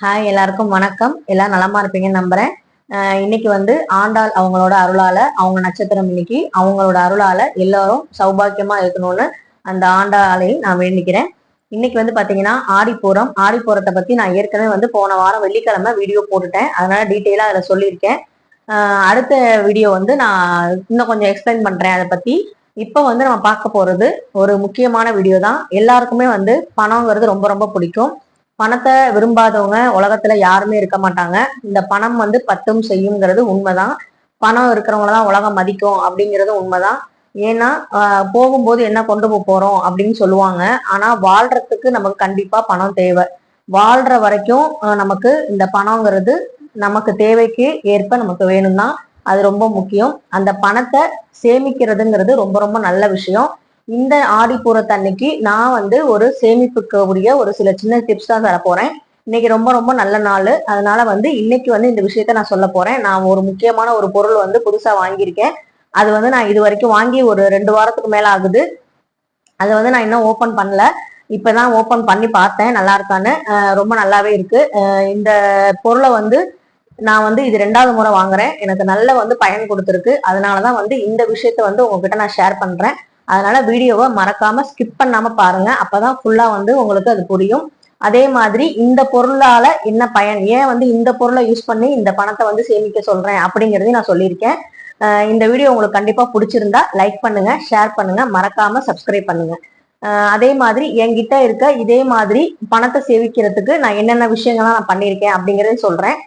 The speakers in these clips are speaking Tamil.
ஹாய் எல்லாருக்கும் வணக்கம். எல்லாம் நலமா இருப்பீங்கன்னு நம்புறேன். இன்னைக்கு வந்து ஆண்டாள் அவங்களோட அருளால அவங்க நட்சத்திரம் இன்னைக்கு அவங்களோட அருளால எல்லாரும் சௌபாக்கியமா இருக்கணும்னு அந்த ஆண்டாளையும் நான் வேண்டிக்கிறேன். இன்னைக்கு வந்து பாத்தீங்கன்னா ஆடிப்பூரம். ஆடிப்பூரத்தை பத்தி நான் ஏற்கனவே வந்து போன வாரம் வெள்ளிக்கிழமை வீடியோ போட்டுட்டேன். அதனால டீட்டெயிலா அதில் சொல்லியிருக்கேன். அடுத்த வீடியோ வந்து நான் இன்னும் கொஞ்சம் எக்ஸ்பிளைன் பண்றேன் அதை பத்தி. இப்போ வந்து நம்ம பார்க்க போகிறது ஒரு முக்கியமான வீடியோ தான். எல்லாருக்குமே வந்து பணங்கிறது ரொம்ப ரொம்ப பிடிக்கும். பணத்தை விரும்பாதவங்க உலகத்துல யாருமே இருக்க மாட்டாங்க. இந்த பணம் வந்து பத்தும் செய்யுங்கிறது உண்மைதான். பணம் இருக்கிறவங்கள தான் உலகம் மதிக்கும் அப்படிங்கிறது உண்மைதான். ஏன்னா போகும்போது என்ன கொண்டு போக போறோம் அப்படின்னு சொல்லுவாங்க. ஆனா வாழ்றதுக்கு நமக்கு கண்டிப்பா பணம் தேவை. வாழ்ற வரைக்கும் நமக்கு இந்த பணங்கிறது நமக்கு தேவைக்கு ஏற்ப நமக்கு வேணும் தான் அது ரொம்ப முக்கியம். அந்த பணத்தை சேமிக்கிறதுங்கிறது ரொம்ப ரொம்ப நல்ல விஷயம். இந்த ஆடிப்பூரத்தன்னைக்கு நான் வந்து ஒரு சேமிப்புக்கு உரிய ஒரு சில சின்ன டிப்ஸ் தான் தர போறேன். இன்னைக்கு ரொம்ப ரொம்ப நல்ல நாள். அதனால வந்து இன்னைக்கு வந்து இந்த விஷயத்த நான் சொல்ல போறேன். நான் ஒரு முக்கியமான ஒரு பொருள் வந்து புதுசா வாங்கியிருக்கேன். அது வந்து நான் இது வரைக்கும் வாங்கி ஒரு ரெண்டு வாரத்துக்கு மேல ஆகுது. அதை வந்து நான் இன்னும் ஓபன் பண்ணல. இப்பதான் ஓபன் பண்ணி பார்த்தேன். நல்லா இருக்கான்னு. ரொம்ப நல்லாவே இருக்கு. இந்த பொருளை வந்து நான் வந்து இது ரெண்டாவது முறை வாங்குறேன். எனக்கு நல்ல வந்து பயன் கொடுத்துருக்கு. அதனாலதான் வந்து இந்த விஷயத்த வந்து உங்ககிட்ட நான் ஷேர் பண்றேன். அதனால வீடியோவை மறக்காம ஸ்கிப் பண்ணாம பாருங்க. அப்பதான் ஃபுல்லா வந்து உங்களுக்கு அது புரியும். அதே மாதிரி இந்த பொருளால என்ன பயன்? ஏன் வந்து இந்த பொருளை யூஸ் பண்ணி இந்த பணத்தை வந்து சேமிக்க சொல்றேன்? அப்படிங்கறதையும் நான் சொல்லியிருக்கேன். இந்த வீடியோ உங்களுக்கு கண்டிப்பா பிடிச்சிருந்தா லைக் பண்ணுங்க ஷேர் பண்ணுங்க. மறக்காம சப்ஸ்கிரைப் பண்ணுங்க. அதே மாதிரி என்கிட்ட இருக்க இதே மாதிரி பணத்தை சேமிக்கிறதுக்கு நான் என்னென்ன விஷயங்கள்லாம் நான் பண்ணியிருக்கேன் அப்படிங்கறதையும் சொல்றேன்.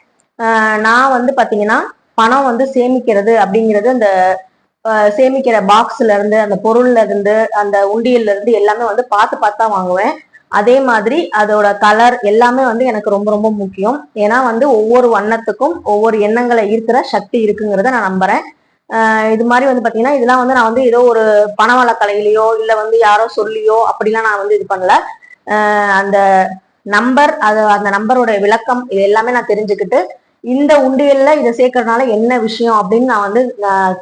நான் வந்து பாத்தீங்கன்னா பணம் வந்து சேமிக்கிறது அப்படிங்கிறது அந்த சேமிக்கிற பாக்ஸ்ல இருந்து அந்த பொருள்ல இருந்து அந்த உண்டியல்ல இருந்து எல்லாமே வந்து பார்த்து பார்த்து தான் வாங்குவேன். அதே மாதிரி அதோட கலர் எல்லாமே வந்து எனக்கு ரொம்ப ரொம்ப முக்கியம். ஏன்னா வந்து ஒவ்வொரு வண்ணத்துக்கும் ஒவ்வொரு எண்ணங்களை ஈர்க்கிற சக்தி இருக்குங்கிறத நான் நம்புறேன். இது மாதிரி வந்து பாத்தீங்கன்னா இதெல்லாம் வந்து நான் வந்து ஏதோ ஒரு பணவள கலையிலையோ இல்ல வந்து யாரோ சொல்லியோ அப்படிலாம் நான் வந்து இது பண்ணல. அந்த நம்பர் அது அந்த நம்பரோட விளக்கம் இது எல்லாமே நான் தெரிஞ்சுக்கிட்டு இந்த உண்டியல்ல இதை சேர்க்கறதுனால என்ன விஷயம் அப்படின்னு நான் வந்து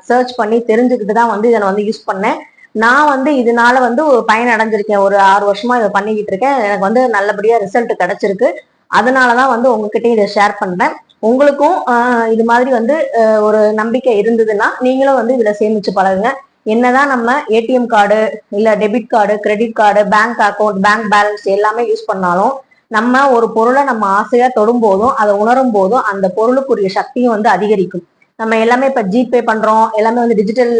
சர்ச் பண்ணி தெரிஞ்சுக்கிட்டு தான் வந்து இதை வந்து யூஸ் பண்ணேன். நான் வந்து இதனால வந்து ஒரு பயன் அடைஞ்சிருக்கேன். ஒரு ஆறு வருஷமா இதை பண்ணிக்கிட்டு இருக்கேன். எனக்கு வந்து நல்லபடியா ரிசல்ட் கிடைச்சிருக்கு. அதனாலதான் வந்து உங்ககிட்டயும் இதை ஷேர் பண்றேன். உங்களுக்கும் இது மாதிரி வந்து ஒரு நம்பிக்கை இருந்ததுன்னா நீங்களும் வந்து இதுல சேமிச்சு பழகுங்க. என்னதான் நம்ம ஏடிஎம் கார்டு இல்ல debit card credit card bank account bank balance எல்லாமே யூஸ் பண்ணாலும் நம்ம ஒரு பொருளை நம்ம ஆசையா தொடும் போதும் அதை உணரும் போதும் அந்த பொருளுக்குரிய சக்தியும் வந்து அதிகரிக்கும். நம்ம எல்லாமே இப்ப ஜிபே பண்றோம் எல்லாமே வந்து டிஜிட்டல்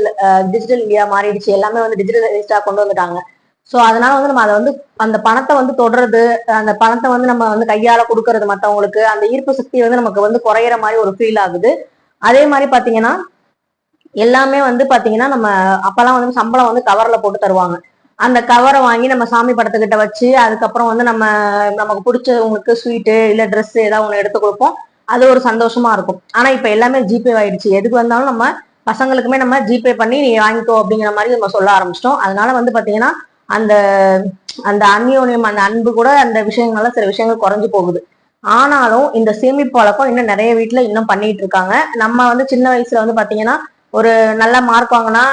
டிஜிட்டல் இந்தியா மாறிடுச்சு எல்லாமே வந்து டிஜிட்டலைஸ்டா கொண்டு வந்துட்டாங்க. சோ அதனால வந்து நம்ம அதை வந்து அந்த பணத்தை வந்து தொடர்றது அந்த பணத்தை வந்து நம்ம வந்து கையால கொடுக்கறது மத்தவங்களுக்கு அந்த ஈர்ப்பு சக்தி வந்து நமக்கு வந்து குறையிற மாதிரி ஒரு ஃபீல் ஆகுது. அதே மாதிரி பாத்தீங்கன்னா எல்லாமே வந்து பாத்தீங்கன்னா நம்ம அப்பெல்லாம் வந்து சம்பளம் வந்து கவர்ல போட்டு தருவாங்க. அந்த கவரை வாங்கி நம்ம சாமி படத்துக்கிட்ட வச்சு அதுக்கப்புறம் வந்து நம்ம நமக்கு பிடிச்சவங்களுக்கு ஸ்வீட்டு இல்லை ட்ரெஸ்ஸு ஏதாவது ஒன்று எடுத்து கொடுப்போம். அது ஒரு சந்தோஷமா இருக்கும். ஆனா இப்ப எல்லாமே ஜிபே ஆயிடுச்சு எதுக்கு வந்தாலும் நம்ம பசங்களுக்குமே நம்ம ஜிபே பண்ணி நீ வாங்கிக்கோ அப்படிங்கிற மாதிரி நம்ம சொல்ல ஆரம்பிச்சிட்டோம். அதனால வந்து பாத்தீங்கன்னா அந்த அந்த அந்யோன்யம் அந்த அன்பு கூட அந்த விஷயங்கள்ல சில விஷயங்கள் குறைஞ்சு போகுது. ஆனாலும் இந்த சேமிப்பு வழக்கம் இன்னும் நிறைய வீட்டில் இன்னும் பண்ணிட்டு இருக்காங்க. நம்ம வந்து சின்ன வயசுல வந்து பாத்தீங்கன்னா ஒரு நல்ல மார்க் வாங்கினா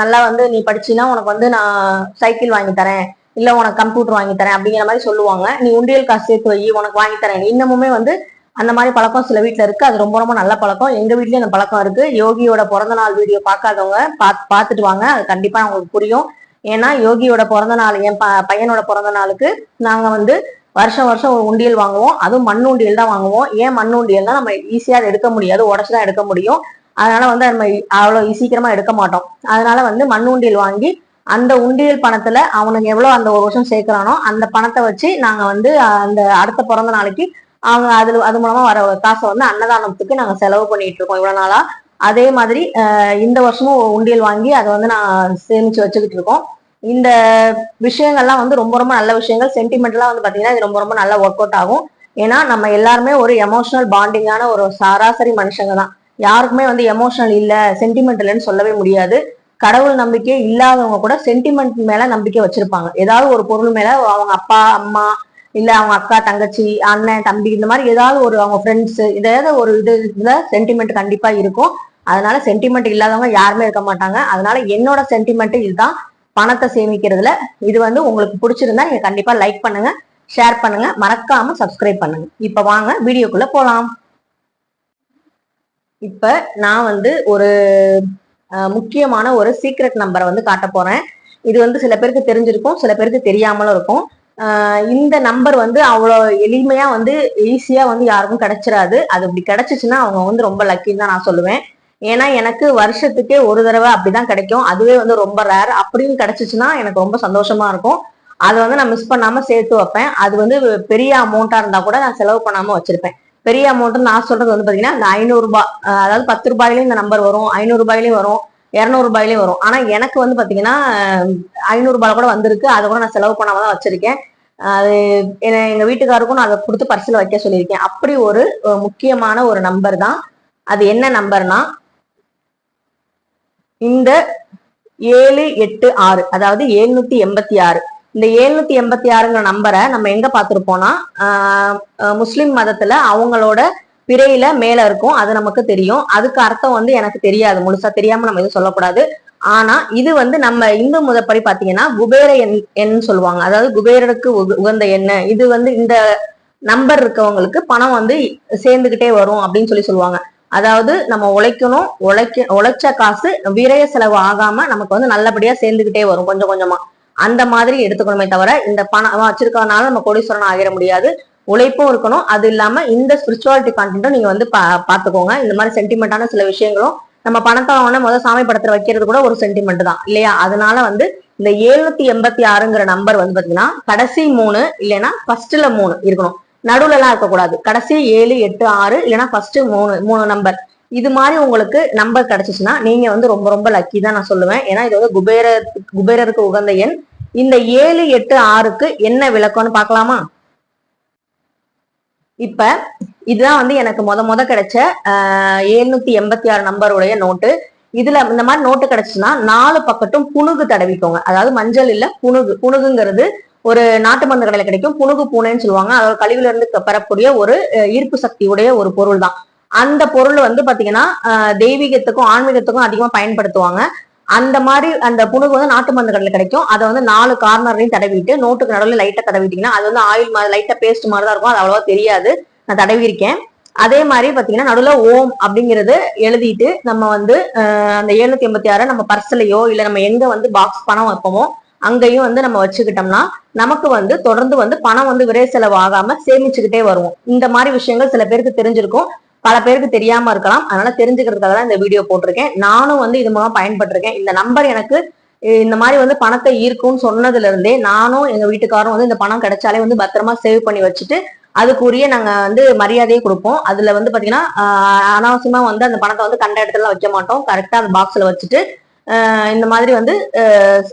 நல்லா வந்து நீ படிச்சினா உனக்கு வந்து நான் சைக்கிள் வாங்கி தரேன். இல்ல உனக்கு கம்ப்யூட்டர் வாங்கி தரேன் அப்படிங்கிற மாதிரி சொல்லுவாங்க. நீ உண்டியல் காசு சேர்த்து வை உனக்கு வாங்கி தரேன். இன்னமுமே வந்து அந்த மாதிரி பழக்கம் சில வீட்டில் இருக்கு. அது ரொம்ப ரொம்ப நல்ல பழக்கம். எங்க வீட்லயும் அந்த பழக்கம் இருக்கு. யோகியோட பிறந்த நாள் வீடியோ பார்க்காதவங்க பாத் பார்த்துட்டு வாங்க. அது கண்டிப்பா உங்களுக்கு புரியும். ஏன்னா யோகியோட பிறந்த நாள் என் பையனோட பிறந்த நாளுக்கு நாங்க வந்து வருஷம் வருஷம் ஒரு உண்டியல் வாங்குவோம். அதுவும் மண் உண்டியல் தான் வாங்குவோம். ஏன் மண் உண்டியல்னா நம்ம ஈஸியா அதை எடுக்க முடியாது. உடச்சு தான் எடுக்க முடியும். அதனால வந்து நம்ம அவ்வளோ சீக்கிரமா எடுக்க மாட்டோம். அதனால வந்து மண் உண்டியல் வாங்கி அந்த உண்டியல் பணத்துல அவனுக்கு எவ்வளோ அந்த ஒரு வருஷம் சேர்க்கிறானோ அந்த பணத்தை வச்சு நாங்க வந்து அந்த அடுத்த பிறந்த நாளைக்கு அவங்க அதுல அது மூலமா வர காசை வந்து அன்னதானத்துக்கு நாங்க செலவு பண்ணிட்டு இருக்கோம் இவ்வளவு நாளா. அதே மாதிரி இந்த வருஷமும் உண்டியல் வாங்கி அதை வந்து நான் சேமிச்சு வச்சுக்கிட்டு இருக்கோம். இந்த விஷயங்கள்லாம் வந்து ரொம்ப ரொம்ப நல்ல விஷயங்கள். சென்டிமெண்ட்லாம் வந்து பாத்தீங்கன்னா இது ரொம்ப ரொம்ப நல்லா ஒர்க் அவுட் ஆகும். ஏன்னா நம்ம எல்லாருமே ஒரு எமோஷனல் பாண்டிங்கான ஒரு சராசரி மனுஷங்க தான் யாருக்குமே வந்து எமோஷனல் இல்லை சென்டிமெண்ட் இல்லைன்னு சொல்லவே முடியாது. கடவுள் நம்பிக்கை இல்லாதவங்க கூட சென்டிமெண்ட் மேல நம்பிக்கை வச்சிருப்பாங்க. ஏதாவது ஒரு பொருள் மேல அவங்க அப்பா அம்மா இல்ல அவங்க அக்கா தங்கச்சி அண்ணன் தம்பி இந்த மாதிரி ஏதாவது ஒரு அவங்க ஃப்ரெண்ட்ஸ் ஏதாவது ஒரு இது இதுல சென்டிமெண்ட் கண்டிப்பா இருக்கும். அதனால சென்டிமெண்ட் இல்லாதவங்க யாருமே இருக்க மாட்டாங்க. அதனால என்னோட சென்டிமெண்ட் இதுதான். பணத்தை சேமிக்கிறதுல இது வந்து உங்களுக்கு பிடிச்சிருந்தா நீங்க கண்டிப்பா லைக் பண்ணுங்க ஷேர் பண்ணுங்க. மறக்காம சப்ஸ்கிரைப் பண்ணுங்க. இப்ப வாங்க வீடியோக்குள்ள போலாம். இப்ப நான் வந்து ஒரு முக்கியமான ஒரு சீக்ரெட் நம்பரை வந்து காட்ட போறேன். இது வந்து சில பேருக்கு தெரிஞ்சிருக்கும் சில பேருக்கு தெரியாமலும் இருக்கும். இந்த நம்பர் வந்து அவ்வளோ எளிமையா வந்து ஈஸியா வந்து யாருக்கும் கிடைச்சிடாது அது இப்படி கிடைச்சிச்சுன்னா அவங்க வந்து ரொம்ப லக்கின்னு தான் நான் சொல்லுவேன். ஏன்னா எனக்கு வருஷத்துக்கே ஒரு தடவை அப்படிதான் கிடைக்கும். அதுவே வந்து ரொம்ப ரேர் அப்படின்னு கிடைச்சிச்சுன்னா எனக்கு ரொம்ப சந்தோஷமா இருக்கும். அதை வந்து நான் மிஸ் பண்ணாம சேர்த்து வைப்பேன். அது வந்து பெரிய அமௌண்ட்டா இருந்தா கூட நான் செலவு பண்ணாம வச்சிருப்பேன். பெரிய அமௌண்ட் நான் சொல்றது வந்து பாத்தீங்கன்னா இந்த ஐநூறுரூபா அதாவது பத்து ரூபாயிலையும் இந்த நம்பர் வரும் ஐநூறு ரூபாயிலையும் வரும் இருநூறு ரூபாயிலையும் வரும். ஆனா எனக்கு வந்து பாத்தீங்கன்னா ஐநூறு ரூபாய் கூட வந்திருக்கு. அதை கூட நான் செலவு பண்ணாம தான் வச்சிருக்கேன். அது என்ன- எங்க வீட்டுக்காருக்கும் நான் அதை கொடுத்து பர்சில் வைக்க சொல்லியிருக்கேன். அப்படி ஒரு ஒரு முக்கியமான ஒரு நம்பர் தான். அது என்ன நம்பர்னா இந்த ஏழு எட்டு ஆறு அதாவது எழுநூத்தி எண்பத்தி ஆறு. இந்த எழுநூத்தி எண்பத்தி ஆறுங்கிற நம்பரை நம்ம எங்க பார்த்திருப்போம்னா ஆஹ் முஸ்லிம் மதத்துல அவங்களோட பிறையில மேல இருக்கும் அது நமக்கு தெரியும். அதுக்கு அர்த்தம் வந்து எனக்கு தெரியாது முழுசா தெரியாம நம்ம எதுவும் சொல்லக்கூடாது. ஆனா இது வந்து நம்ம இந்து முதப்படி பாத்தீங்கன்னா குபேர எண் எண் சொல்லுவாங்க. அதாவது குபேரருக்கு உகந்த எண்ணெய் இது வந்து இந்த நம்பர் இருக்கவங்களுக்கு பணம் வந்து சேர்ந்துகிட்டே வரும் அப்படின்னு சொல்லி சொல்லுவாங்க. அதாவது நம்ம உழைக்கணும் உழைக்க உழைச்ச காசு விரைய செலவு ஆகாம நமக்கு வந்து நல்லபடியா சேர்ந்துகிட்டே வரும் கொஞ்சம் கொஞ்சமா. அந்த மாதிரி எடுத்துக்கணுமே தவிர இந்த பணம் வச்சிருக்கனால நம்ம கோடீஸ்வரன் ஆகிட முடியாது. உழைப்பும் இருக்கணும். அது இல்லாம இந்த ஸ்பிரிச்சுவாலிட்டி கான்டென்ட்டும் நீங்க வந்து பா பாத்துக்கோங்க. இந்த மாதிரி சென்டிமெண்டான சில விஷயங்களும் நம்ம பணத்தை வாங்கினா முதல் சாமி படத்துல வைக்கிறது கூட ஒரு சென்டிமெண்ட் தான். இல்லையா? அதனால வந்து இந்த எழுநூத்தி எண்பத்தி ஆறுங்கிற நம்பர் வந்து பாத்தீங்கன்னா கடைசி மூணு இல்லைன்னா ஃபர்ஸ்ட்ல மூணு இருக்கணும். நடுவுல எல்லாம் இருக்கக்கூடாது கடைசி ஏழு எட்டு ஆறு இல்லைன்னா ஃபர்ஸ்ட் மூணு மூணு நம்பர் இது மாதிரி உங்களுக்கு நம்பர் கிடைச்சிச்சுன்னா நீங்க வந்து ரொம்ப ரொம்ப லக்கி தான் நான் சொல்லுவேன். ஏன்னா இது வந்து குபேர குபேரருக்கு உகந்த எண். இந்த ஏழு எட்டு ஆறுக்கு என்ன விளக்கம்னு பார்க்கலாமா? இப்ப இதுதான் வந்து எனக்கு முத முத கிடைச்ச எழுநூத்தி எண்பத்தி ஆறு நம்பருடைய நோட்டு. இதுல இந்த மாதிரி நோட்டு கிடைச்சுன்னா நாலு பக்கட்டும் புணுகு தடவிக்கோங்க. அதாவது மஞ்சள் இல்ல புணுகு. புணுகுங்கிறது ஒரு நாட்டு மருந்து கடையில கிடைக்கும். புணுகு பூனைன்னு சொல்லுவாங்க. அதோட கழிவுல இருந்து பெறக்கூடிய ஒரு ஈர்ப்பு சக்தி உடைய ஒரு பொருள் தான் அந்த பொருள் வந்து பாத்தீங்கன்னா தெய்வீகத்துக்கும் ஆன்மீகத்துக்கும் அதிகமா பயன்படுத்துவாங்க. அந்த மாதிரி அந்த புணுகு வந்து நாட்டு மருந்து கடையில் கிடைக்கும். அதை வந்து நாலு கார்னர்லையும் தடவிட்டு நோட்டுக்கு நடுவில் லைட்டாக தடவிட்டீங்கன்னா அது வந்து ஆயில் மாதிரி லைட்டாக பேஸ்ட் மாதிரி தான் இருக்கும். அது அவ்வளோவா தெரியாது. நான் தடவி இருக்கேன் அதே மாதிரி பார்த்தீங்கன்னா நடுவில் ஓம் அப்படிங்கிறது எழுதிட்டு நம்ம வந்து அந்த எழுநூத்தி எண்பத்தி ஆறை நம்ம பர்ஸ்லயோ இல்லை நம்ம எங்கே வந்து பாக்ஸ் பணம் வைப்போமோ அங்கேயும் வந்து நம்ம வச்சுக்கிட்டோம்னா நமக்கு வந்து தொடர்ந்து வந்து பணம் வந்து விரை செலவு ஆகாம சேமிச்சுக்கிட்டே வருவோம். இந்த மாதிரி விஷயங்கள் சில பேருக்கு தெரிஞ்சிருக்கும். பல பேருக்கு தெரியாம இருக்கலாம். அதனால தெரிஞ்சுக்கிறதுக்காக தான் இந்த வீடியோ போட்டிருக்கேன். நானும் வந்து இது மூலம் பயன்பட்டிருக்கேன். இந்த நம்பர் எனக்கு இந்த மாதிரி வந்து பணத்தை ஈர்க்கும்னு சொன்னதுல இருந்தே நானும் எங்க வீட்டுக்காரும் வந்து இந்த பணம் கிடைச்சாலே வந்து பத்திரமா சேவ் பண்ணி வச்சுட்டு அதுக்குரிய நாங்க வந்து மரியாதையை கொடுப்போம். அதுல வந்து பாத்தீங்கன்னா அனாவசியமா வந்து அந்த பணத்தை வந்து கண்ட இடத்துல வைக்க மாட்டோம். கரெக்டா அந்த பாக்ஸ்ல வச்சுட்டு இந்த மாதிரி வந்து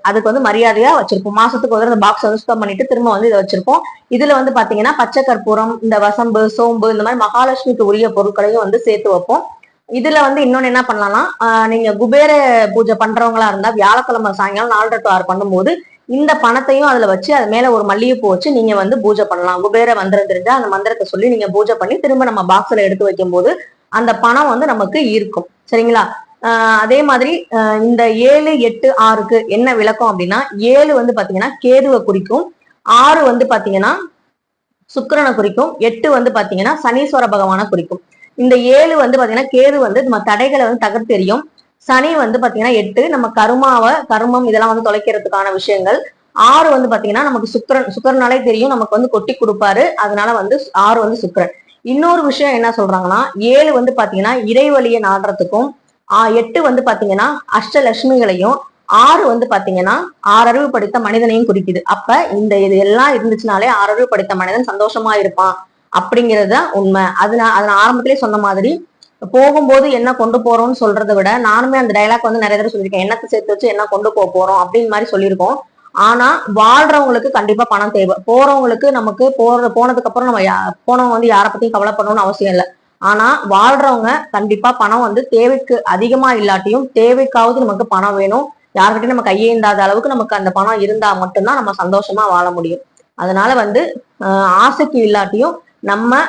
அதுக்கு வந்து மரியாதையா வச்சிருப்போம். மாசத்துக்கு ஒரு அந்த பாக்ஸ் வந்து சுத்தம் பண்ணிட்டு திரும்ப வந்து இதை வச்சிருப்போம். இதுல வந்து பாத்தீங்கன்னா பச்சை கற்பூரம் இந்த வசம்பு சோம்பு இந்த மாதிரி மகாலட்சுமிக்கு உரிய பொருட்களையும் வந்து சேர்த்து வைப்போம். இதுல வந்து இன்னொன்னு என்ன பண்ணலாம்னா நீங்க குபேர பூஜை பண்றவங்களா இருந்தா வியாழக்கிழமை சாயங்காலம் நாலு டு ஆறு பண்ணும்போது இந்த பணத்தையும் அதுல வச்சு அது மேல ஒரு மல்லிகைப்பூ வச்சு நீங்க வந்து பூஜை பண்ணலாம். குபேர மந்திரம் தெரிஞ்சா அந்த மந்திரத்தை சொல்லி நீங்க பூஜை பண்ணி திரும்ப நம்ம பாக்ஸ்ல எடுத்து வைக்கும் போது அந்த பணம் வந்து நமக்கு ஈர்க்கும். சரிங்களா? அதே மாதிரி இந்த ஏழு எட்டு ஆறுக்கு என்ன விளக்கம் அப்படின்னா ஏழு வந்து பாத்தீங்கன்னா கேதுவை குறிக்கும். ஆறு வந்து பாத்தீங்கன்னா சுக்கரனை குறிக்கும். எட்டு வந்து பாத்தீங்கன்னா சனீஸ்வர பகவானை குறிக்கும். இந்த ஏழு வந்து பாத்தீங்கன்னா கேது வந்து நம்ம தடைகளை வந்து தகர்த்தெறியும் சனி வந்து பாத்தீங்கன்னா எட்டு நம்ம கருமாவை கருமம் இதெல்லாம் வந்து தொலைக்கிறதுக்கான விஷயங்கள். ஆறு வந்து பாத்தீங்கன்னா நமக்கு சுக்கரன் சுக்கரனாலே தெரியும் நமக்கு வந்து கொட்டி கொடுப்பாரு. அதனால வந்து ஆறு வந்து சுக்கரன். இன்னொரு விஷயம் என்ன சொல்றாங்கன்னா ஏழு வந்து பாத்தீங்கன்னா இறைவழியை நாடுறதுக்கும் எட்டு வந்து பாத்தீங்கன்னா அஷ்டலட்சுமிகளையும் ஆறு வந்து பாத்தீங்கன்னா ஆறறிவு படித்த மனிதனையும் குறிக்குது. அப்ப இந்த இது எல்லாம் இருந்துச்சுனாலே ஆறறிவு படித்த மனிதன் சந்தோஷமா இருப்பான் அப்படிங்கிறது தான் உண்மை. அது நான் அதை நான் ஆரம்பத்திலே சொன்ன மாதிரி போகும்போது என்ன கொண்டு போறோம்னு சொல்றதை விட நானுமே அந்த டைலாக் வந்து நிறைய தடவை சொல்லியிருக்கேன். என்னத்தை சேர்த்து வச்சு என்ன கொண்டு போக போறோம் அப்படின்னு மாதிரி சொல்லியிருக்கோம். ஆனா வாழ்றவங்களுக்கு கண்டிப்பா பணம் தேவை. போறவங்களுக்கு நமக்கு போற போனதுக்கு அப்புறம் நம்ம யா- போனவங்க வந்து யாரை பத்தியும் கவலைப்படணும்னு அவசியம் இல்லை. ஆனா வாழ்றவங்க கண்டிப்பா பணம் வந்து தேவைக்கு அதிகமா இல்லாட்டியும் தேவைக்காவது நமக்கு பணம் வேணும். யார்கிட்டயும் நம்ம கையேந்தாத அளவுக்கு நமக்கு அந்த பணம் இருந்தா மட்டும்தான் நம்ம சந்தோஷமா வாழ முடியும். அதனால வந்து ஆசைக்கு இல்லாட்டியும் நம்ம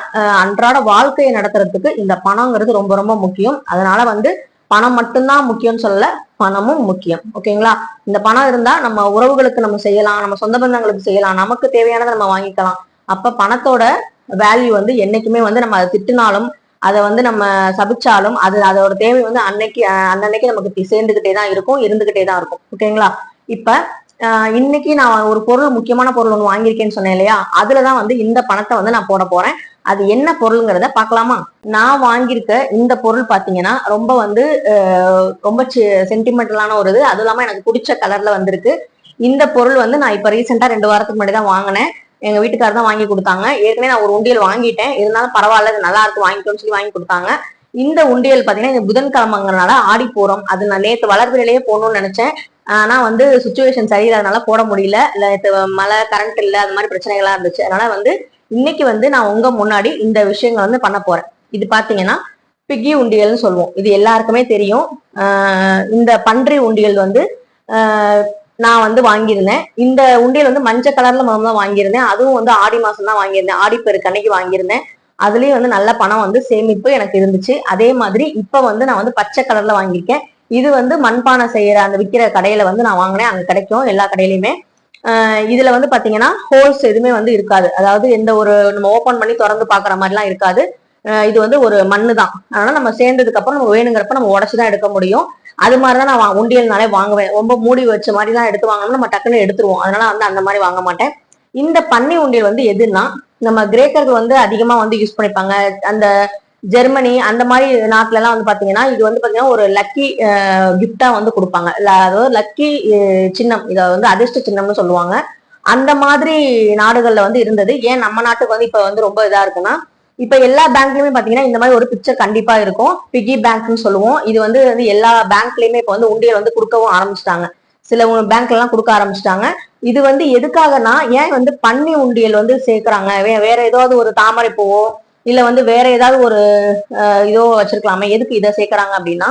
அன்றாட வாழ்க்கையை நடத்துறதுக்கு இந்த பணங்கிறது ரொம்ப ரொம்ப முக்கியம். அதனால வந்து பணம் மட்டும்தான் முக்கியம்னு சொல்லல பணமும் முக்கியம். ஓகேங்களா? இந்த பணம் இருந்தா நம்ம உறவுகளுக்கு நம்ம செய்யலாம் நம்ம சொந்த பந்தங்களுக்கு செய்யலாம் நமக்கு தேவையானதை நம்ம வாங்கிக்கலாம். அப்ப பணத்தோட வேல்யூ வந்து என்னைக்குமே வந்து நம்ம அதை திட்டினாலும் அதை வந்து நம்ம சபிச்சாலும் அது அதோட தேவை வந்து அன்னைக்கு அன்னன்னைக்கு நமக்கு சேர்ந்துகிட்டே தான் இருக்கும் இருந்துகிட்டே தான் இருக்கும். ஓகேங்களா? இப்ப இன்னைக்கு நான் ஒரு பொருள் முக்கியமான பொருள் ஒன்று வாங்கியிருக்கேன்னு சொன்னேன் இல்லையா? அதுலதான் வந்து இந்த பணத்தை வந்து நான் போட போறேன். அது என்ன பொருளுங்கிறத பார்க்கலாமா? நான் வாங்கியிருக்க இந்த பொருள் பாத்தீங்கன்னா ரொம்ப வந்து ரொம்ப சென்டிமெண்டலான ஒரு இது. அதுவும் இல்லாம எனக்கு பிடிச்ச கலர்ல வந்திருக்கு. இந்த பொருள் வந்து நான் இப்ப ரீசெண்டா ரெண்டு வாரத்துக்கு முன்னாடி தான் வாங்கினேன். எங்க வீட்டுக்காரர் தான் வாங்கி கொடுத்தாங்க. ஏற்கனவே நான் ஒரு உண்டியல் வாங்கிட்டேன். இருந்தாலும் பரவாயில்ல இது நல்லா இருக்கு வாங்கிக்கோன்னு சொல்லி வாங்கி கொடுத்தாங்க. இந்த உண்டியல் பாத்தீங்கன்னா இந்த புதன்கிழமைங்கிறனால ஆடி போறோம் அது நான் நேத்து வளர்பிறையிலேயே போகணும்னு நினைச்சேன். ஆனா வந்து சுச்சுவேஷன் சரியில்லாதனால போட முடியல. இல்ல நேத்து மழை கரண்ட் இல்ல அது மாதிரி பிரச்சனைகள்லாம் இருந்துச்சு. அதனால வந்து இன்னைக்கு வந்து நான் உங்க முன்னாடி இந்த விஷயங்கள் வந்து பண்ண போறேன். இது பாத்தீங்கன்னா பிக்கி உண்டியல்னு சொல்லுவோம். இது எல்லாருக்குமே தெரியும். இந்த பன்றி உண்டியல் வந்து நான் வந்து வாங்கியிருந்தேன். இந்த உண்டியல் வந்து மஞ்சள் கலர்ல மரம் தான் வாங்கியிருந்தேன். அதுவும் வந்து ஆடி மாசம் தான் வாங்கியிருந்தேன். ஆடி பெருக்கு அன்னைக்கு வாங்கியிருந்தேன். அதுலயும் வந்து நல்ல பணம் வந்து சேமிப்பு எனக்கு இருந்துச்சு. அதே மாதிரி இப்ப வந்து நான் வந்து பச்சை கலர்ல வாங்கியிருக்கேன். இது வந்து மண்பானை செய்யற அந்த விற்கிற கடையில வந்து நான் வாங்கினேன். அங்க கிடைக்கும் எல்லா கடையிலயுமே. இதுல வந்து பாத்தீங்கன்னா ஹோல்ஸ் எதுவுமே வந்து இருக்காது. அதாவது எந்த ஒரு நம்ம ஓபன் பண்ணி திறந்து பாக்குற மாதிரிலாம் இருக்காது. இது வந்து ஒரு மண்ணு தான் அதனால நம்ம சேர்ந்ததுக்கு அப்புறம் நம்ம வேணுங்கிறப்ப நம்ம உடச்சுதான் எடுக்க முடியும். அது மாதிரிதான் நான் வா- உண்டியல்னாலே வாங்குவேன். ரொம்ப மூடி வச்ச மாதிரி தான் எடுத்து வாங்கணும்னா நம்ம டக்குன்னு எடுத்துருவோம். அதனால வந்து அந்த மாதிரி வாங்க மாட்டேன். இந்த பன்னி உண்டியல் வந்து எதுன்னா நம்ம கிரேக்கர்கள் வந்து அதிகமா வந்து யூஸ் பண்ணிப்பாங்க. அந்த ஜெர்மனி அந்த மாதிரி நாட்டுல எல்லாம் வந்து பாத்தீங்கன்னா இது வந்து பாத்தீங்கன்னா ஒரு லக்கி கிஃப்டா வந்து கொடுப்பாங்க. அதாவது லக்கி சின்னம் இதை வந்து அதிர்ஷ்ட சின்னம்னு சொல்லுவாங்க. அந்த மாதிரி நாடுகள்ல வந்து இருந்தது. ஏன் நம்ம நாட்டுக்கு வந்து இப்ப வந்து ரொம்ப இதா இருக்குன்னா இப்ப எல்லா பேங்க்லயுமே பாத்தீங்கன்னா இந்த மாதிரி ஒரு பிக்சர் கண்டிப்பா இருக்கும். பிகி பேங்க்னு சொல்லுவோம். இது வந்து வந்து எல்லா பேங்க்லயுமே இப்ப வந்து உண்டியல் வந்து கொடுக்கவும் ஆரம்பிச்சிட்டாங்க. சில பேங்க்ல எல்லாம் கொடுக்க ஆரம்பிச்சிட்டாங்க. இது வந்து எதுக்காகனா ஏன் வந்து பன்னி உண்டியல் வந்து சேர்க்கிறாங்க? வேற ஏதாவது ஒரு தாமரை பூவோ இல்ல வந்து வேற ஏதாவது ஒரு இதோ வச்சிருக்கலாமே. எதுக்கு இதை சேர்க்கறாங்க அப்படின்னா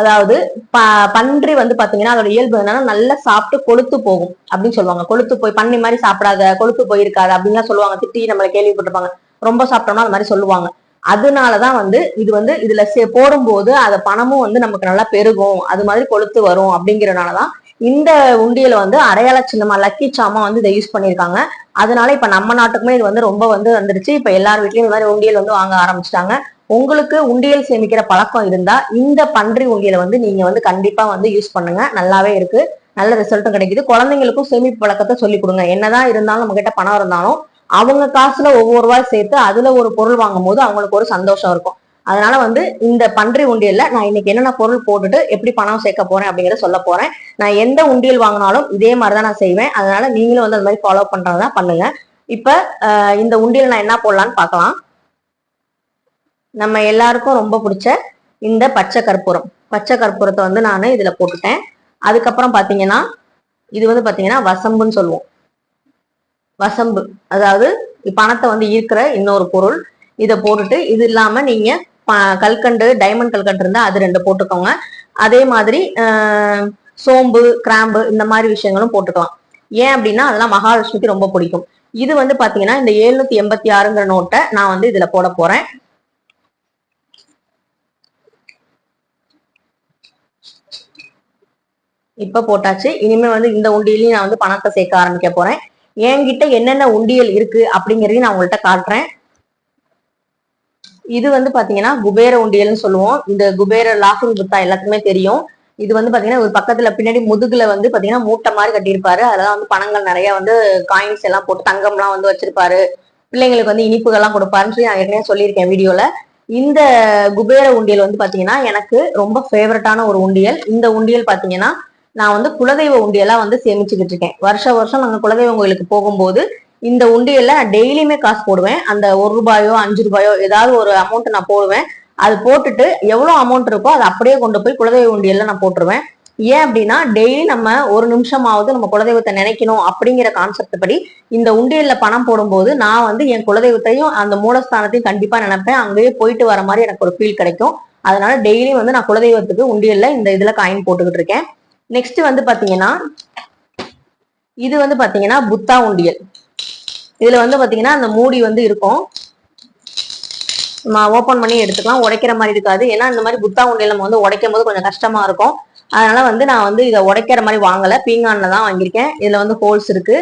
அதாவது ப பன்றி வந்து பாத்தீங்கன்னா அதோட இயல்பு என்னன்னா நல்லா சாப்பிட்டு கொளுத்து போகும் அப்படின்னு சொல்லுவாங்க. கொளுத்து போய் பன்னி மாதிரி சாப்பிடாத கொழுத்து போயிருக்காது அப்படின்னு சொல்லுவாங்க. திட்டி நம்மளை கேள்விப்பட்டிருப்பாங்க. ரொம்ப சாப்பிட்டோம்னா அது மாதிரி சொல்லுவாங்க. அதனாலதான் வந்து இது வந்து இதுல சே- போடும்போது அது பணமும் வந்து நமக்கு நல்லா பெருகும். அது மாதிரி கொளுத்து வரும் அப்படிங்கறதுனாலதான் இந்த உண்டியல வந்து அடையாள சின்னமா லக்கி சாமா வந்து இதை யூஸ் பண்ணிருக்காங்க அதனால இப்ப நம்ம நாட்டுக்குமே இது வந்து ரொம்ப வந்து வந்துருச்சு. இப்ப எல்லார் வீட்லயும் இந்த மாதிரி உண்டியல் வந்து வாங்க ஆரம்பிச்சிட்டாங்க. உங்களுக்கு உண்டியல் சேமிக்கிற பழக்கம் இருந்தா இந்த பன்றி உண்டியலை வந்து நீங்க வந்து கண்டிப்பா வந்து யூஸ் பண்ணுங்க. நல்லாவே இருக்கு. நல்ல ரிசல்ட்டும் கிடைக்குது. குழந்தைங்களுக்கும் சேமிப்பு பழக்கத்தை சொல்லி கொடுங்க. என்னதான் இருந்தாலும் நம்ம கிட்ட பணம் இருந்தாலும் அவங்க காசுல ஒவ்வொரு ரூபாய் சேர்த்து அதுல ஒரு பொருள் வாங்கும் போது அவங்களுக்கு ஒரு சந்தோஷம் இருக்கும். அதனால வந்து இந்த பன்றி உண்டியல்ல நான் இன்னைக்கு என்னென்ன பொருள் போட்டுட்டு எப்படி பணம் சேர்க்க போறேன் அப்படிங்கறத சொல்ல போறேன். நான் எந்த உண்டியல் வாங்கினாலும் இதே மாதிரிதான் நான் செய்வேன். அதனால நீங்களும் வந்து அந்த மாதிரி ஃபாலோ பண்றதா பண்ணுங்க. இப்ப இந்த உண்டியல் நான் என்ன போடலான்னு பார்க்கலாம். நம்ம எல்லாருக்கும் ரொம்ப பிடிச்ச இந்த பச்சை கற்பூரம். பச்சை கற்பூரத்தை வந்து நான் இதுல போட்டுட்டேன். அதுக்கப்புறம் பாத்தீங்கன்னா இது வந்து பாத்தீங்கன்னா வசம்புன்னு சொல்லுவோம். வசம்பு. அதாவது பணத்தை வந்து ஈர்க்கிற இன்னொரு பொருள். இதை போட்டுட்டு இது இல்லாம நீங்க ப- கல்கண்டு டைமண்ட் கல்கண்டு இருந்தா அது ரெண்டு போட்டுக்கோங்க. அதே மாதிரி சோம்பு கிராம்பு இந்த மாதிரி விஷயங்களும் போட்டுக்கலாம். ஏன் அப்படின்னா அதெல்லாம் மகாலட்சுமிக்கு ரொம்ப பிடிக்கும். இது வந்து பாத்தீங்கன்னா இந்த எழுநூத்தி எண்பத்தி ஆறுங்கிற நோட்டை நான் வந்து இதுல போட போறேன். இப்ப போட்டாச்சு. இனிமே வந்து இந்த உண்டியிலையும் நான் வந்து பணத்தை சேர்க்க ஆரம்பிக்க போறேன். என்கிட்ட என்னென்ன உண்டியல் இருக்கு அப்படிங்கறதையும் நான் உங்கள்கிட்ட காட்டுறேன். இது வந்து பாத்தீங்கன்னா குபேர உண்டியல்னு சொல்லுவோம். இந்த குபேர லாஃபிங் புத்தா எல்லாத்துக்குமே தெரியும். இது வந்து பாத்தீங்கன்னா ஒரு பக்கத்துல பின்னாடி முதுகுல வந்து பாத்தீங்கன்னா மூட்டை மாதிரி கட்டியிருப்பாரு. அதெல்லாம் வந்து பணங்கள் நிறைய வந்து காயின்ஸ் எல்லாம் போட்டு தங்கம்லாம் வந்து வச்சிருப்பாரு. பிள்ளைங்களுக்கு வந்து இனிப்புகள்லாம் கொடுப்பாருன்னு சொல்லி நான் ஏற்கனவே சொல்லியிருக்கேன் வீடியோல. இந்த குபேர உண்டியல் வந்து பாத்தீங்கன்னா எனக்கு ரொம்ப ஃபேவரட்டான ஒரு உண்டியல். இந்த உண்டியல் பாத்தீங்கன்னா நான் வந்து குலதெய்வ உண்டியெல்லாம் வந்து சேமிச்சுக்கிட்டு இருக்கேன். வருஷ வருஷம் நாங்கள் குலதெய்வம் கோயிலுக்கு போகும்போது இந்த உண்டியல்ல டெய்லியுமே காசு போடுவேன். அந்த ஒரு ரூபாயோ அஞ்சு ரூபாயோ ஏதாவது ஒரு அமௌண்ட் நான் போடுவேன். அது போட்டுட்டு எவ்வளோ அமௌண்ட் இருக்கோ அதை அப்படியே கொண்டு போய் குலதெய்வ உண்டியல்ல நான் போட்டுருவேன். ஏன் அப்படின்னா டெய்லி நம்ம ஒரு நிமிஷமாவது நம்ம குலதெய்வத்தை நினைக்கணும் அப்படிங்கிற கான்செப்ட் படி இந்த உண்டியல்ல பணம் போடும்போது நான் வந்து என் குலதெய்வத்தையும் அந்த மூலஸ்தானத்தையும் கண்டிப்பா நினைப்பேன். அங்கேயே போயிட்டு வர மாதிரி எனக்கு ஒரு ஃபீல் கிடைக்கும். அதனால டெய்லி வந்து நான் குலதெய்வத்துக்கு உண்டியல்ல இந்த இதுல காயின் போட்டுக்கிட்டு இருக்கேன். நெக்ஸ்ட் வந்து பாத்தீங்கன்னா இது வந்து பாத்தீங்கன்னா புத்தா உண்டியல். இதுல வந்து பாத்தீங்கன்னா அந்த மூடி வந்து இருக்கும். ஓப்பன் பண்ணி எடுத்துக்கலாம். உடைக்கிற மாதிரி இருக்காது. ஏன்னா இந்த மாதிரி புத்தா உண்டியல் நம்ம வந்து உடைக்கும் போது கொஞ்சம் கஷ்டமா இருக்கும். அதனால வந்து நான் வந்து இதை உடைக்கிற மாதிரி வாங்கல. பீங்கான்ல தான் வாங்கியிருக்கேன். இதுல வந்து ஹோல்ஸ் இருக்கு.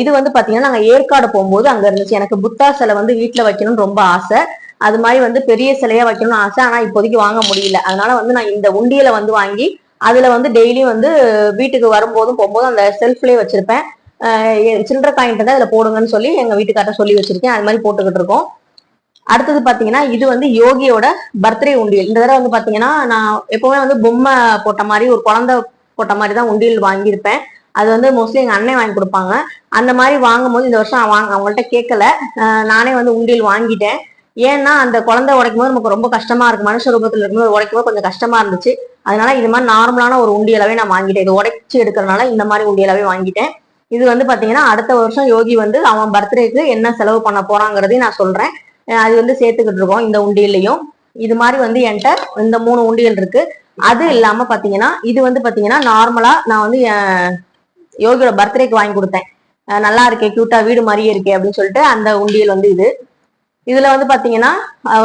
இது வந்து பாத்தீங்கன்னா நாங்க ஏற்காடு போகும்போது அங்க இருந்துச்சு. எனக்கு புத்தா சிலை வந்து வீட்டுல வைக்கணும்னு ரொம்ப ஆசை. அது மாதிரி வந்து பெரிய சிலையா வைக்கணும்னு ஆசை. ஆனா இப்போதைக்கு வாங்க முடியல. அதனால வந்து நான் இந்த உண்டியலை வந்து வாங்கி அதுல வந்து டெய்லியும் வந்து வீட்டுக்கு வரும்போதும் போகும்போதும் அந்த செல்ஃப்லயே வச்சிருப்பேன். சில்லற காயின் தான் அதுல போடுங்கன்னு சொல்லி எங்க வீட்டுக்கார்ட்ட சொல்லி வச்சிருக்கேன். அது மாதிரி போட்டுக்கிட்டு இருக்கோம். அடுத்தது பாத்தீங்கன்னா இது வந்து யோகியோட பர்த்டே உண்டியல். இந்த தடவை வந்து பாத்தீங்கன்னா நான் எப்பவுமே வந்து பொம்மை போட்ட மாதிரி ஒரு குழந்தை போட்ட மாதிரி தான் உண்டியல் வாங்கியிருப்பேன். அது வந்து மோஸ்ட்லி எங்க அண்ணன் வாங்கி கொடுப்பாங்க. அந்த மாதிரி வாங்கும்போது இந்த வருஷம் வாங்க அவங்கள்ட்ட கேட்கல. நானே வந்து உண்டியல் வாங்கிட்டேன். ஏன்னா அந்த குழந்தை உடைக்கும் போது நமக்கு ரொம்ப கஷ்டமா இருக்கு மனுஷ ரூபத்துல இருக்கும்போது உடைக்கும் போது கொஞ்சம் கஷ்டமா இருந்துச்சு. அதனால இது மாதிரி நார்மலான ஒரு உண்டியலாவே நான் வாங்கிட்டேன். இது உடைச்சு எடுக்கிறதுனால இந்த மாதிரி உண்டியலாவே வாங்கிட்டேன். இது வந்து பாத்தீங்கன்னா அடுத்த வருஷம் யோகி வந்து அவன் பர்த்டேக்கு என்ன செலவு பண்ண போறாங்கிறதையும் நான் சொல்றேன். அது வந்து சேர்த்துக்கிட்டு இருக்கோம் இந்த உண்டியல்லையும் இது மாதிரி வந்து என்கிட்ட இந்த மூணு உண்டியல் இருக்கு. அது இல்லாம பாத்தீங்கன்னா இது வந்து பாத்தீங்கன்னா நார்மலா நான் வந்து யோகியோட பர்த்டேக்கு வாங்கி கொடுத்தேன். நல்லா இருக்கே கியூட்டா வீடு மாதிரியே இருக்கே அப்படின்னு சொல்லிட்டு அந்த உண்டியல் வந்து இது. இதுல வந்து பாத்தீங்கன்னா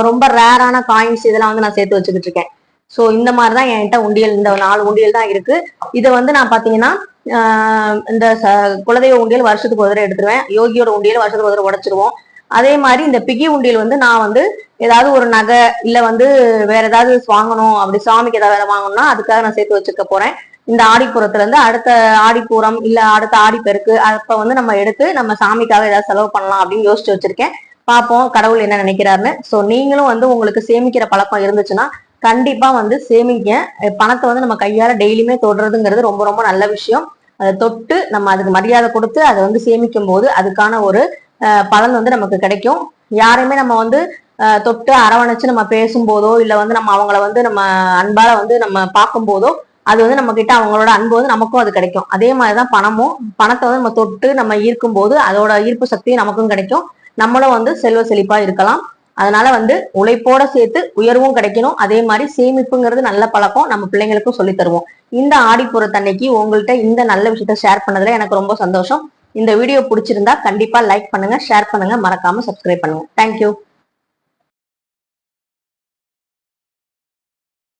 ரொம்ப ரேரான காயின்ஸ் இதெல்லாம் வந்து நான் சேர்த்து வச்சுக்கிட்டு இருக்கேன். ஸோ இந்த மாதிரி தான் என்கிட்ட உண்டியல் இந்த நாலு உண்டியல் தான் இருக்கு. இதை வந்து நான் பாத்தீங்கன்னா இந்த ச- குலதெய்வ உண்டியல் வருஷத்துக்கு ஒரு தடவை எடுத்துருவேன். யோகியோட உண்டியல் வருஷத்துக்கு ஒரு தடவை உடைச்சிருவோம். அதே மாதிரி இந்த பிகி உண்டியல் வந்து நான் வந்து ஏதாவது ஒரு நகை இல்ல வந்து வேற ஏதாவது வாங்கணும் அப்படி சாமிக்கு ஏதாவது வேற வாங்கணும்னா அதுக்காக நான் சேர்த்து வச்சுக்க போறேன். இந்த ஆடிப்புறத்துல இருந்து அடுத்த ஆடிப்பூரம் இல்ல அடுத்த ஆடிப்பெருக்கு அப்ப வந்து நம்ம எடுத்து நம்ம சாமிக்காக ஏதாவது செலவு பண்ணலாம் அப்படின்னு யோசிச்சு வச்சிருக்கேன். பார்ப்போம் கடவுள் என்ன நினைக்கிறாருன்னு. ஸோ நீங்களும் வந்து உங்களுக்கு சேமிக்கிற பழக்கம் இருந்துச்சுன்னா கண்டிப்பா வந்து சேமிங்க. பணத்தை வந்து நம்ம கையால டெய்லியுமே தொடுறதுங்கிறது ரொம்ப ரொம்ப நல்ல விஷயம். அதை தொட்டு நம்ம அதுக்கு மரியாதை கொடுத்து அதை வந்து சேமிக்கும் போது அதுக்கான ஒரு பலன் வந்து நமக்கு கிடைக்கும். யாரையுமே நம்ம வந்து தொட்டு அரவணைச்சு நம்ம பேசும்போதோ இல்லை வந்து நம்ம அவங்கள வந்து நம்ம அன்பால வந்து நம்ம பார்க்கும்போதோ அது வந்து நம்ம கிட்ட அவங்களோட அன்பு வந்து நமக்கும் அது கிடைக்கும். அதே மாதிரிதான் பணமும். பணத்தை வந்து நம்ம தொட்டு நம்ம ஈர்க்கும் போது அதோட ஈர்ப்பு சக்தியும் நமக்கும் கிடைக்கும். நம்மளும் வந்து செல்வ செழிப்பா இருக்கலாம். அதனால வந்து உழைப்போட சேர்த்து உயர்வும் கிடைக்கணும். அதே மாதிரி சேமிப்புங்கிறது நல்ல பழக்கம் நம்ம பிள்ளைங்களுக்கும் சொல்லி தருவோம். இந்த ஆடிப்புறத்தன்னைக்கு உங்கள்கிட்ட இந்த நல்ல விஷயத்த ஷேர் பண்ணதுல எனக்கு ரொம்ப சந்தோஷம். இந்த வீடியோ பிடிச்சிருந்தா கண்டிப்பா லைக் பண்ணுங்க ஷேர் பண்ணுங்க. மறக்காம சப்ஸ்கிரைப் பண்ணுங்க. தேங்க்யூ